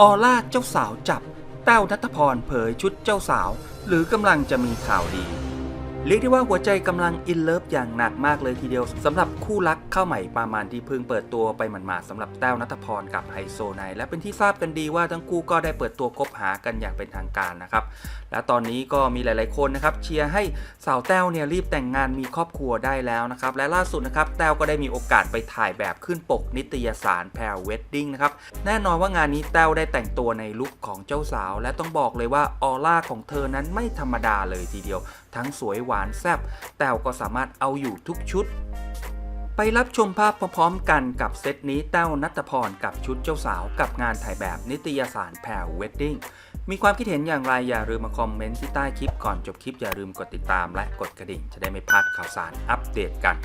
ออล่าเจ้าสาวจับ แต้วนัทพรเผยชุดเจ้าสาว หรือกำลังจะมีข่าวดี เรียกได้ว่าหัวใจกำลังอินเลิฟอย่างหนักมากเลยทีเดียวสำหรับคู่รักข้าวใหม่ปามันที่เพิ่งเปิดตัวไปหมาดๆสำหรับแต้วนัทพรกับไฮโซไนและเป็นที่ทราบกันดีว่าทั้งคู่ก็ได้เปิดตัวคบหากันอย่างเป็นทางการนะครับและตอนนี้ก็มีหลาย ๆคนนะครับเชียร์ให้สาวแต้วเนี่ยรีบแต่งงานมีครอบครัวได้แล้วนะครับและล่าสุดนะครับแต้วก็ได้มีโอกาสไปถ่ายแบบขึ้นปกนิตยสารแพรเวดดิ้งนะครับแน่นอนว่างานนี้แต้วได้แต่งตัวในลุคของเจ้าสาว และต้องบอกเลยว่าออร่าของเธอนั้นไม่ธรรมดาเลยทีเดียว ทั้งสวยหวานแซบแต้วก็สามารถเอาอยู่ทุกชุด ไปรับชมภาพพร้อมๆกันกับเซตนี้แต้วนัทพรกับชุดเจ้าสาวกับงานถ่ายแบบนิตยสารแพรเวดดิ้งมีความคิดเห็นอย่างไรอย่าลืมมาคอมเมนต์ที่ใต้คลิปก่อนจบคลิปอย่าลืมกดติดตามและกดกระดิ่งจะได้ไม่พลาดข่าวสารอัปเดตกัน